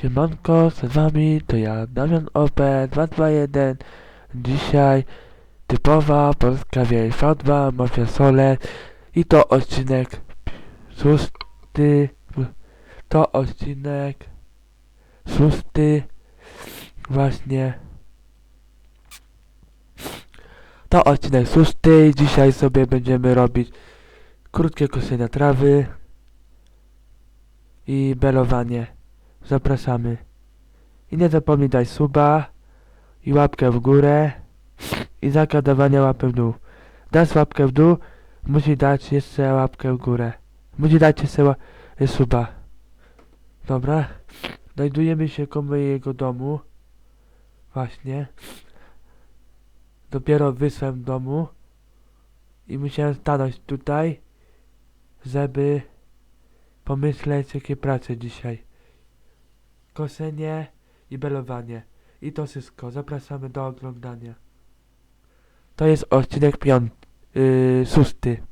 Siemanko, z wami to ja, Damian OP221. Dzisiaj typowa polska wieś V2 Mafia Sole i to odcinek szósty. To odcinek szósty. Właśnie. To odcinek szósty. Dzisiaj sobie będziemy robić krótkie kosenie trawy i belowanie. Zapraszamy. I nie zapomnij dać suba i łapkę w górę i zakadawania łapy w dół. Dasz łapkę w dół, musi dać jeszcze łapkę w górę. Musi dać jeszcze suba. Dobra. Znajdujemy się koło mojego domu. Właśnie. Dopiero wyszłem domu i musiałem stanąć tutaj, żeby pomyśleć jakie prace dzisiaj kosenie i belowanie. I to wszystko. Zapraszamy do oglądania. To jest odcinek piąty, yy, szósty.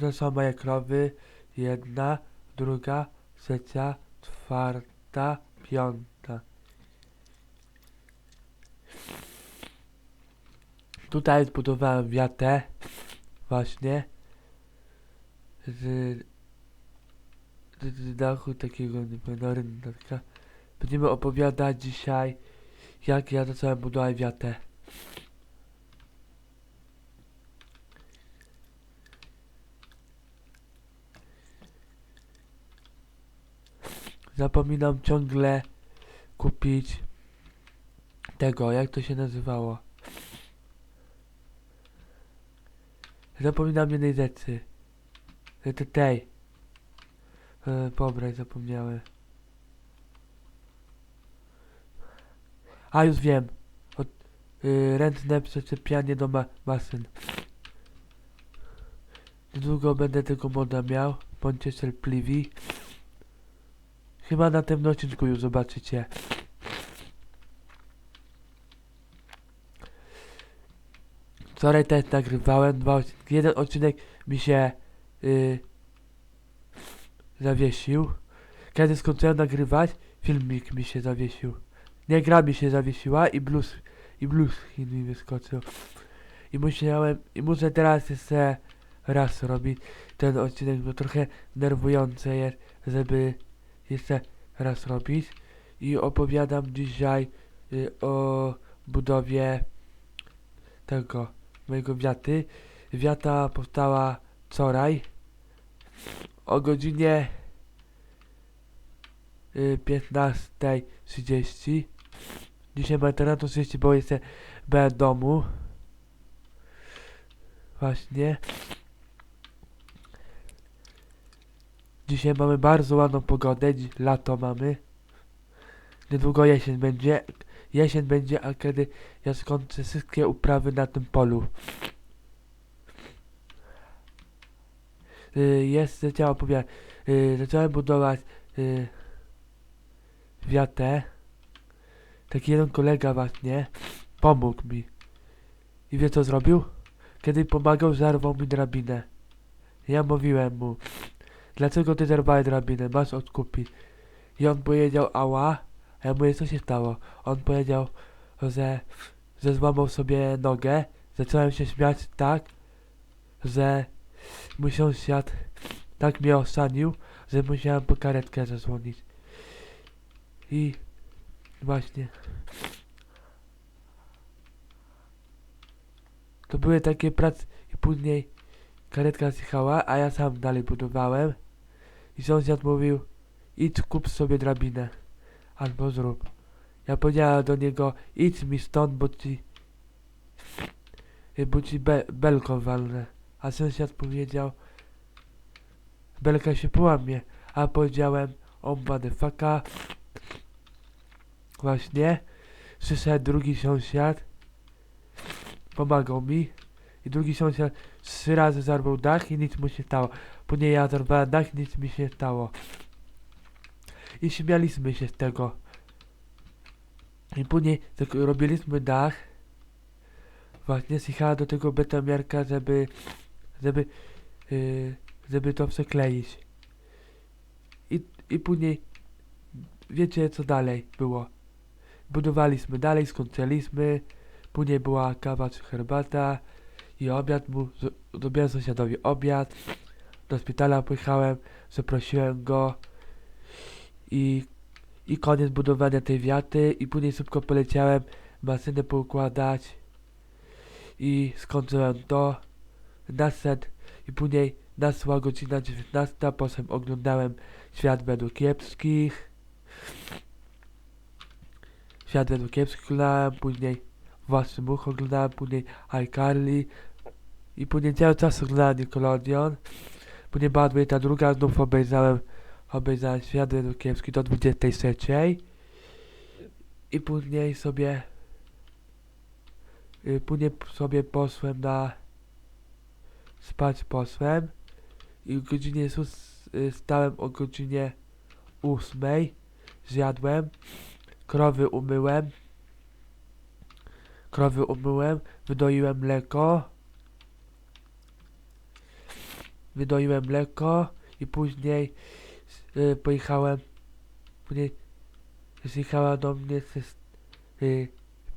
Tutaj są moje krowy. Jedna, druga, trzecia, czwarta, piąta. Tutaj zbudowałem wiatę. Właśnie. Z, z, z dachu takiego, rynka. Będziemy opowiadać dzisiaj, jak ja zacząłem budować wiatę. Zapominam ciągle kupić tego, jak to się nazywało. Zapominam jednej rzeczy. Te- Tej. E, Pobrać zapomniałem. A już wiem. Od, y, ręczne do ma maszyn. Niedługo będę tego moda miał. Bądźcie cierpliwi. Chyba na tym odcinku już zobaczycie. Wczoraj też nagrywałem dwa odcinki. Jeden odcinek mi się y, zawiesił. Kiedy skończyłem nagrywać, filmik mi się zawiesił. Nie gra mi się zawiesiła i blues, i blues mi wyskoczył. I musiałem, i muszę teraz jeszcze raz robić ten odcinek, bo trochę nerwujące jest, żeby jeszcze raz robić i opowiadam dzisiaj y, o budowie tego mojego wiaty. Wiata powstała wczoraj o godzinie y, 15.30 Dzisiaj będę rano 30, bo jestem bez domu. Właśnie. Dzisiaj mamy bardzo ładną pogodę, lato mamy. Niedługo jesień będzie. Jesień będzie, a kiedy ja skończę wszystkie uprawy na tym polu. Y, jest, chciałem opowiadać. Y, zacząłem budować y, wiatę. Taki jeden kolega właśnie pomógł mi. I wie co zrobił? Kiedy pomagał, zerwał mi drabinę. Ja mówiłem mu, dlaczego ty zerwałeś drabinę, masz odkupić. I on powiedział, ała, a ja mówię, co się stało? On powiedział, że, że złamał sobie nogę. Zacząłem się śmiać tak, że mój sąsiad tak mnie osanił, że musiałem po karetkę zadzwonić. I właśnie. To były takie prace i później karetka zjechała, a ja sam dalej budowałem. I sąsiad mówił, idź kup sobie drabinę. Albo zrób. Ja powiedziałem do niego, idź mi stąd, bo ci... Bo ci be, belką walnę. A sąsiad powiedział, belka się połamie. A powiedziałem, o motherfucka. Właśnie. Przyszedł drugi sąsiad. Pomagał mi. I drugi sąsiad trzy razy zarwał dach i nic mu się stało. Później ja zarwałem dach i nic mi się stało. I śmialiśmy się z tego. I później tak robiliśmy dach. Właśnie zjechała do tego betamiarka, żeby żeby yy, żeby to przekleić. I, I później wiecie co dalej było. Budowaliśmy dalej, skończyliśmy. Później była kawa czy herbata i obiad mu, zrobiłem sąsiadowi obiad. Do szpitala pojechałem, zaprosiłem go i, i koniec budowania tej wiaty i później szybko poleciałem maszynę poukładać i skończyłem to. Następnie i później nastała godzina 19, potem oglądałem Świat według kiepskich. Świat według kiepskich oglądałem, później Własny Much oglądałem, później iCarly i później cały czas oglądałem Nickelodeon. Później była 22, znów obejrzałem, obejrzałem Świat kiepskich do 23. I później sobie y, później sobie poszłem na spać poszłem i o godzinie sus- y, stałem o godzinie ósmej, zjadłem, krowy umyłem, krowy umyłem, wydoiłem mleko, wydoiłem mleko i później y, pojechałem, później zjechała do mnie y,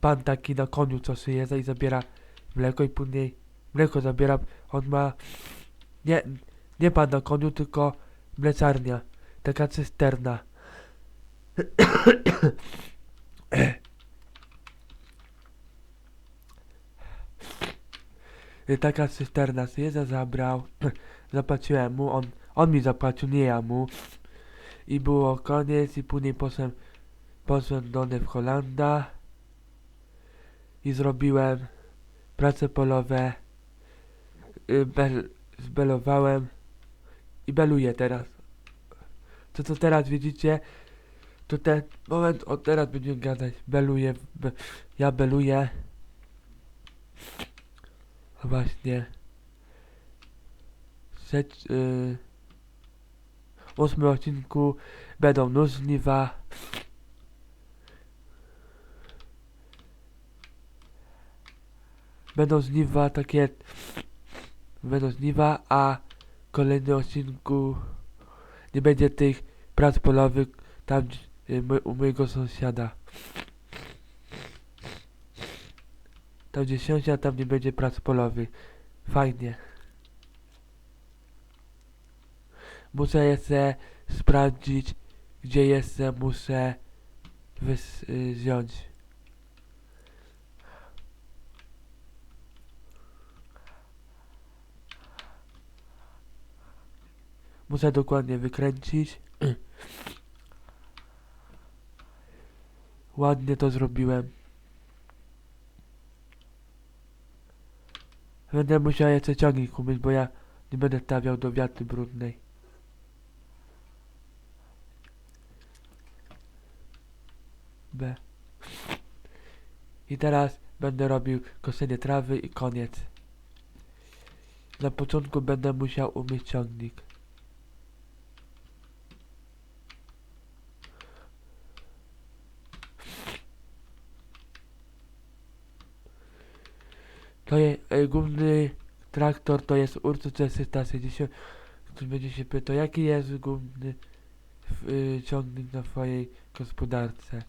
pan taki na koniu, co przyjeżdża i zabiera mleko i później mleko zabiera, on ma, nie, nie pan na koniu, tylko mleczarnia, taka cysterna. Y, taka cysterna przyjeżdża, zabrał, zapłaciłem mu, on, on mi zapłacił, nie ja mu. I było koniec i później poszedłem, poszedłem do w Holanda i zrobiłem prace polowe, y, bel, zbelowałem i beluję teraz. To co teraz widzicie, to ten moment, od teraz będziemy gadać, beluję, be, ja beluję. Właśnie. Trzeć, y, w ósmym odcinku będą nóż żniwa. Będą żniwa takie będą żniwa, a w kolejnym odcinku nie będzie tych prac polowych tam y, mo- u mojego sąsiada. Tam gdzie sąsiad, tam nie będzie prac polowych. Fajnie. Muszę jeszcze sprawdzić, gdzie jestem, muszę wziąć. Muszę dokładnie wykręcić. Ładnie to zrobiłem. Będę musiał jeszcze ciągnik umyć, bo ja nie będę stawiał do wiaty brudnej. B. I teraz będę robił kosenie trawy i koniec. Na początku będę musiał umyć ciągnik. To jest e, główny traktor, to jest Ursus 360. Ktoś będzie się pytał, jaki jest główny y, ciągnik na twojej gospodarce.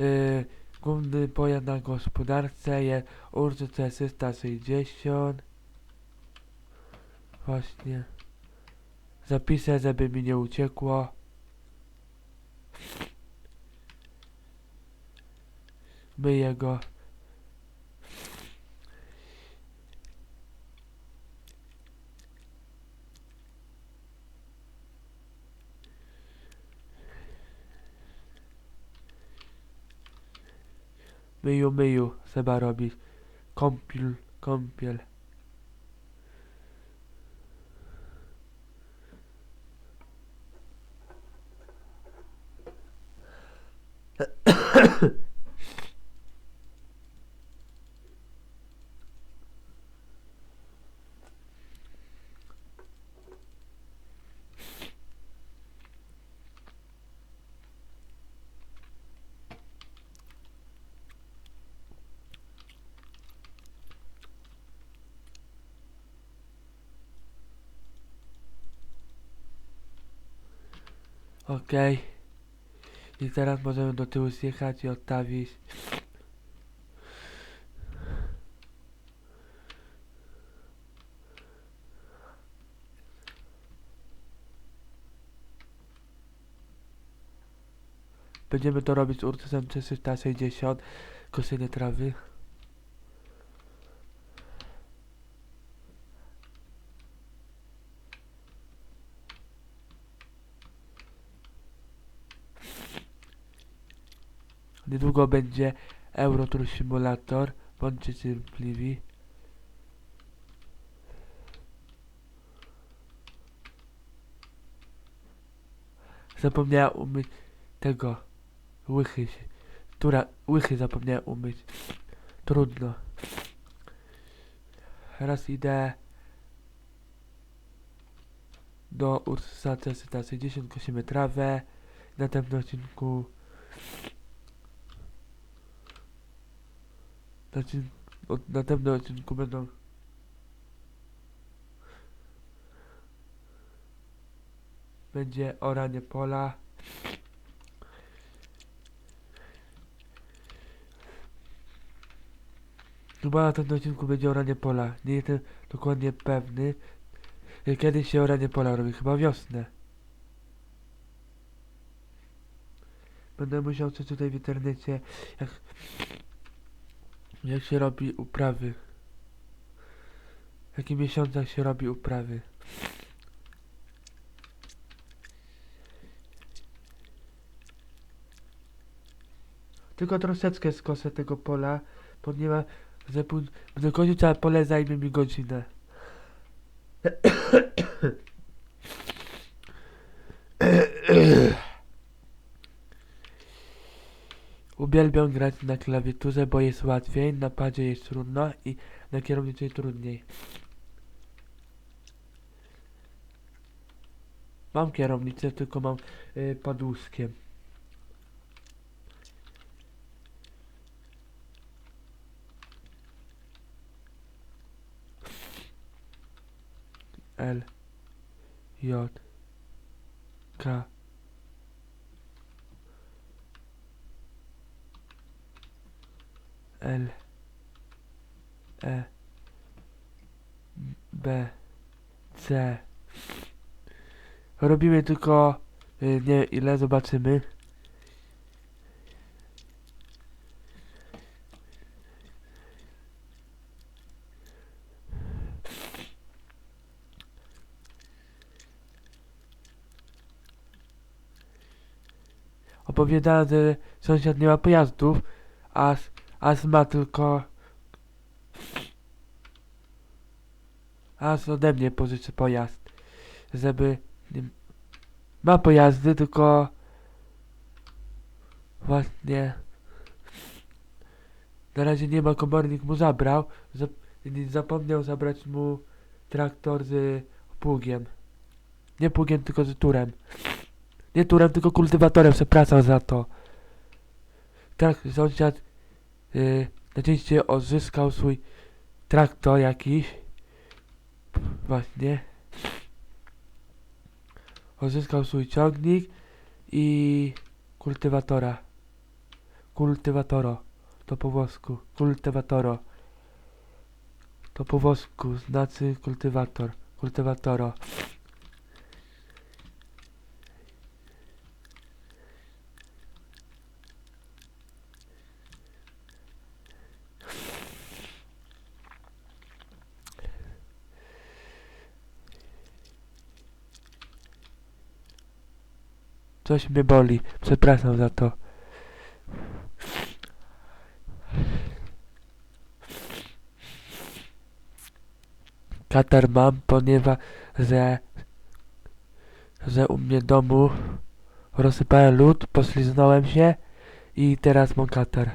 Y, główny pojazd na gospodarce jest Ursus 360. Właśnie. Zapiszę, żeby mi nie uciekło. Myję go. Myju, myju, trzeba robić. Kąpiel, kąpiel. Okej. I teraz możemy do tyłu zjechać i odstawić. Będziemy to robić z Ursusem 360, koszenie trawy. Niedługo będzie Euro Tour Simulator. Bądźcie cierpliwi. Zapomniałem umyć tego łychy. się- Która łychy zapomniałem umyć. Trudno. Teraz idę do Ursusa 360, kosimy trawę. Na tym odcinku Znaczy, od następnym odcinku będą będzie oranie pola. Chyba na tym odcinku będzie oranie pola. Nie jestem dokładnie pewny. Kiedy się oranie pola robi? Chyba wiosnę. Będę musiał przeczytać w internecie jak jak się robi uprawy? W jakich miesiącach się robi uprawy? Tylko troszeczkę skosę tego pola, zapó- do końca całe pole zajmie mi godzinę. Uwielbiam grać na klawiaturze, bo jest łatwiej, na padzie jest trudno i na kierowniczej trudniej. Mam kierownicę, tylko mam y, pod łóżkiem. L J K L E B C. Robimy tylko y, nie ile zobaczymy. Opowiadałem, że sąsiad nie ma pojazdów, a, a ma tylko Aż ode mnie pożyczy pojazd. Żeby... Ma pojazdy, tylko... Właśnie... Na razie nie ma, komornik mu zabrał. Zapomniał zabrać mu traktor z pługiem. Nie pługiem, tylko z turem. Nie turem, tylko kultywatorem, przepraszam za to. Tak, sąsiad... Yy, szczęście odzyskał swój traktor jakiś. Właśnie. Odzyskał swój ciągnik i kultywatora. Kultywatoro. To po włosku. Kultywatoro. To po włosku znaczy kultywator. Kultywatoro. Coś mnie boli. Przepraszam za to. Katar mam, ponieważ że, że u mnie w domu rozsypałem lód, pośliznąłem się i teraz mam katar.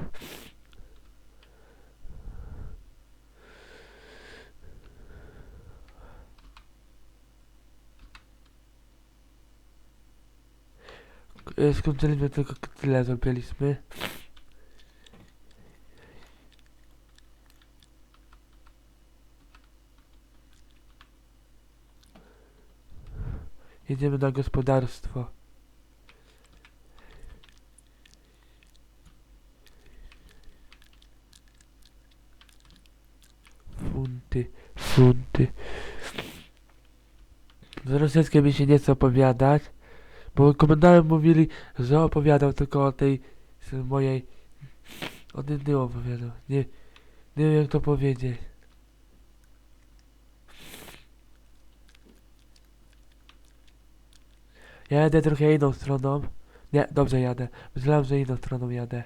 skończyliśmy tylko tyle zrobiliśmy. Jedziemy na gospodarstwo. Funty, funty. Z rosyjskim mi się nie chce opowiadać bo komentarze mówili, że opowiadał tylko o tej mojej... O nie opowiadał. Nie, nie wiem jak to powiedzieć. Ja jadę trochę inną stroną. Nie, dobrze jadę. Myślałem, że inną stroną jadę.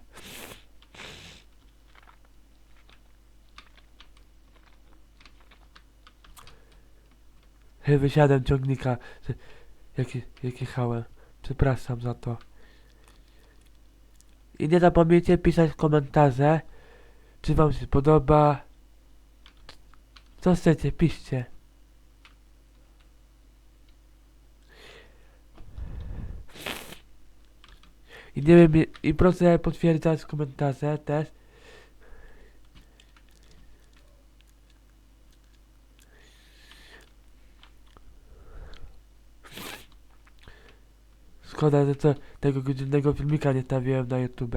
Wysiadłem ciągnika, jak, jak jechałem. Przepraszam za to. I nie zapomnijcie pisać komentarze, czy wam się podoba. Co chcecie, piszcie. I nie wiem, i- proszę potwierdzać komentarze też. Szkoda, że to, tego godzinnego filmika nie stawiłem na YouTube.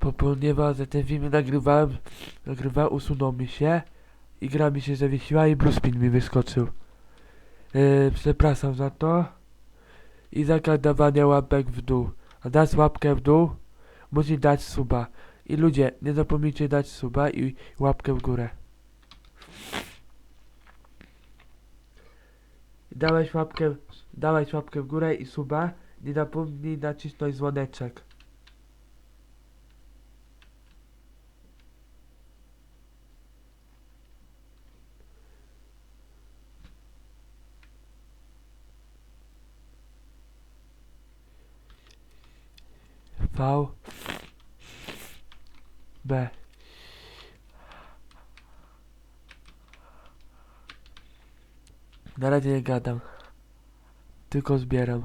Bo ponieważ ten film nagrywałem, nagrywałem, usunął mi się i gra mi się zawiesiła i bluespin mi wyskoczył. Yy, przepraszam za to. I zakaz dawania łapek w dół. A dasz łapkę w dół, musi dać suba. I ludzie, nie zapomnijcie dać suba i łapkę w górę. Dałeś łapkę, dałeś łapkę w górę i suba. Nie zapomnij nacisnąć dzwoneczek. V B Na razie nie gadam. Tylko zbieram.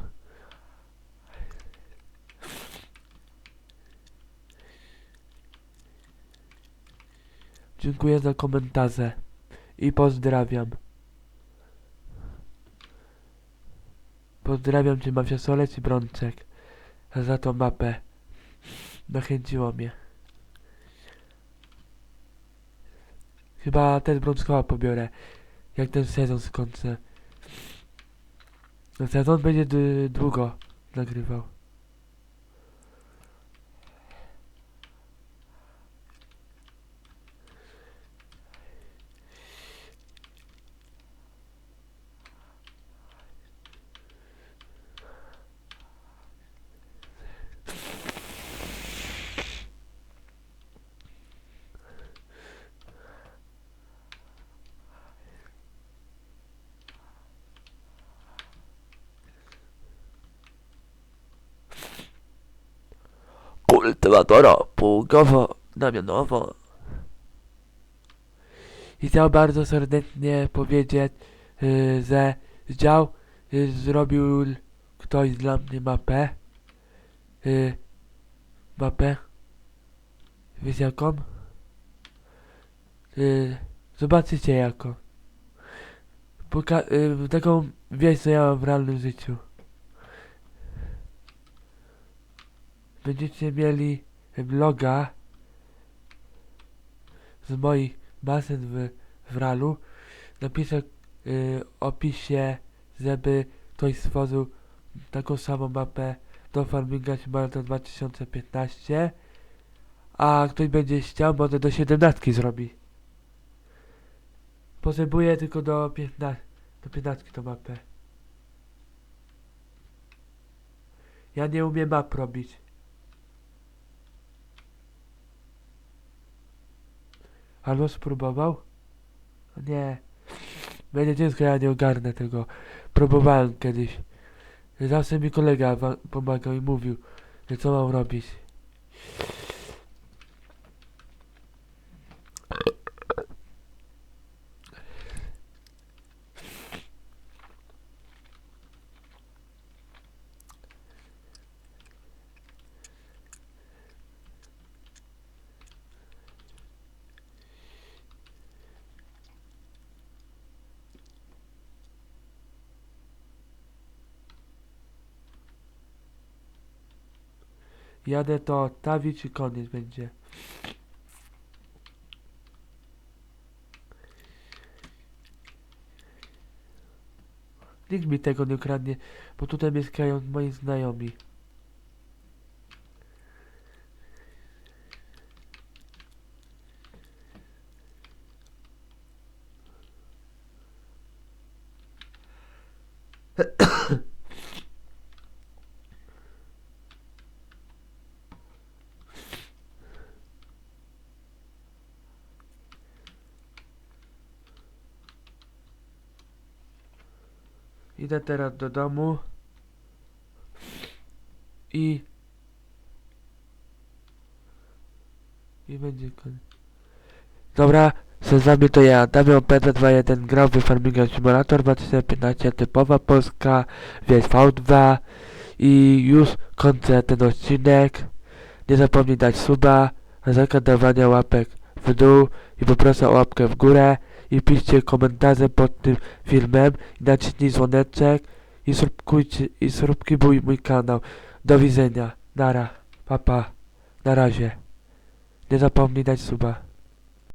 Dziękuję za komentarze i pozdrawiam. Pozdrawiam Cię Mafia Solec i Brączek za tą mapę. Zachęciło mnie. Chyba ten Brączkoła pobiorę, jak ten sezon skończę. Sezon będzie d- długo nagrywał. Kultywatora pługowo namionowo. I chciał bardzo serdecznie powiedzieć, y, że dział y, zrobił ktoś dla mnie mapę. Y, mapę. Wiesz jaką? Y, zobaczycie jaką. Poka- y, taką wieś, co ja mam w realnym życiu. Będziecie mieli vloga z moich basen w, w ralu. Napiszę y, opisie, żeby ktoś stworzył taką samą mapę do Farminga Marathon 2015. A ktoś będzie chciał, może do 17 zrobi. Potrzebuję tylko do 15, do 15 tą mapę. Ja nie umiem map robić. Albo spróbował? O Nie. Będzie ciężko, ja nie ogarnę tego. Próbowałem kiedyś. Zawsze mi kolega pomagał i mówił, że co mam robić. Jadę to odstawić i koniec będzie. Nikt mi tego nie kradnie, bo tutaj mieszkają moi znajomi. Idę teraz do domu i i będzie koniec. Dobra, z nami to ja, Damian PT21, grał w Farming Simulator 2015, typowa Polska, wieś V2 i już kończę ten odcinek. Nie zapomnij dać suba, zakadawania łapek w dół i poproszę o łapkę w górę i piszcie komentarze pod tym filmem i naciśnij dzwoneczek i subskrypujcie i subskrybuj mój kanał. Do widzenia. Nara. Papa. Na razie. Nie zapomnij dać suba.